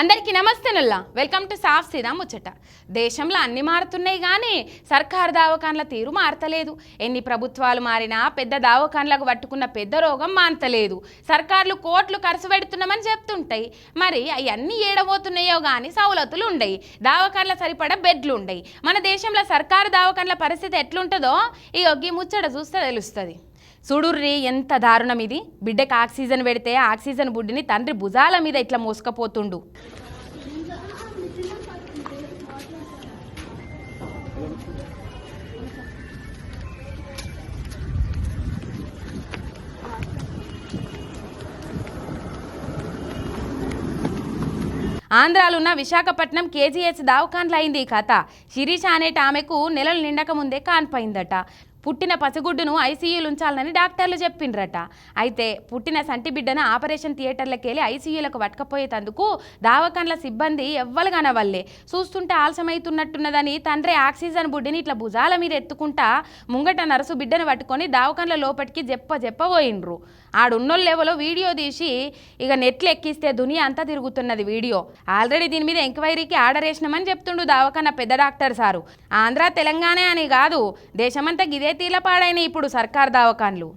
అందరికీ నమస్తేనుల్లా welcome to సాఫ్ సీదా ముచ్చట. దేశంలో అన్ని మారుతున్నాయి కానీ సర్కారు దావకాన్ల తీరు మారతలేదు. ఎన్ని ప్రభుత్వాలు మారినా పెద్ద దావకాన్లకు పట్టుకున్న పెద్ద రోగం మానతలేదు. సర్కార్లు కోట్లు ఖర్చు పెడుతున్నామని చెప్తుంటాయి. మరి అవన్నీ ఏడబోతున్నాయో కానీ సవలతులు ఉండయి. దావకాన్ల సరిపడా బెడ్లు ఉండయి. మన దేశంలో సర్కారు దావకాన్ల పరిస్థితి ఎట్లుంటుందో ఈ ఒగ్గి ముచ్చట చూస్తే తెలుస్తుంది. చూడుర్రి ఎంత దారుణం ఇది. బిడ్డకు ఆక్సిజన్ పెడితే ఆక్సిజన్ బుడ్డిని తండ్రి భుజాల మీద ఇట్లా మోసుకపోతుండు. ఆంధ్రాలున్న విశాఖపట్నం కేజీహెచ్ దావకాన్లు అయింది ఈ కథ. శిరీష అనేట ఆమెకు నెలలు నిండక ముందే కాన్పైందట. పుట్టిన పసిగుడ్డును ఐసీయూలు ఉంచాలని డాక్టర్లు చెప్పిండ్రట. అయితే పుట్టిన సంటి బిడ్డను ఆపరేషన్ థియేటర్లకు వెళ్ళి ఐసీయూలకు పట్టుకపోయేటందుకు దావకాన్ల సిబ్బంది ఎవ్వలుగానవల్లే చూస్తుంటే ఆలస్యమైతున్నట్టున్నదని తండ్రి ఆక్సిజన్ బుడ్డిని ఇట్లా భుజాల మీద ఎత్తుకుంటా ముంగట నరసు బిడ్డను పట్టుకొని దావకాన్ల లోపటికి జెప్ప జెప్పబోయిండ్రు ఆడున్నోళ్ళు లెవెలో వీడియో తీసి ఇక నెట్లు ఎక్కిస్తే దునియా అంతా తిరుగుతున్నది వీడియో. ఆల్రెడీ దీని మీద ఎంక్వైరీకి ఆర్డర్ వేసినామని చెప్తుండు దావకన్న పెద్ద డాక్టర్ సారు. ఆంధ్ర తెలంగాణ అని కాదు దేశమంతా గిదే తీలపాడైన ఇప్పుడు సర్కార్ దావకాన్లు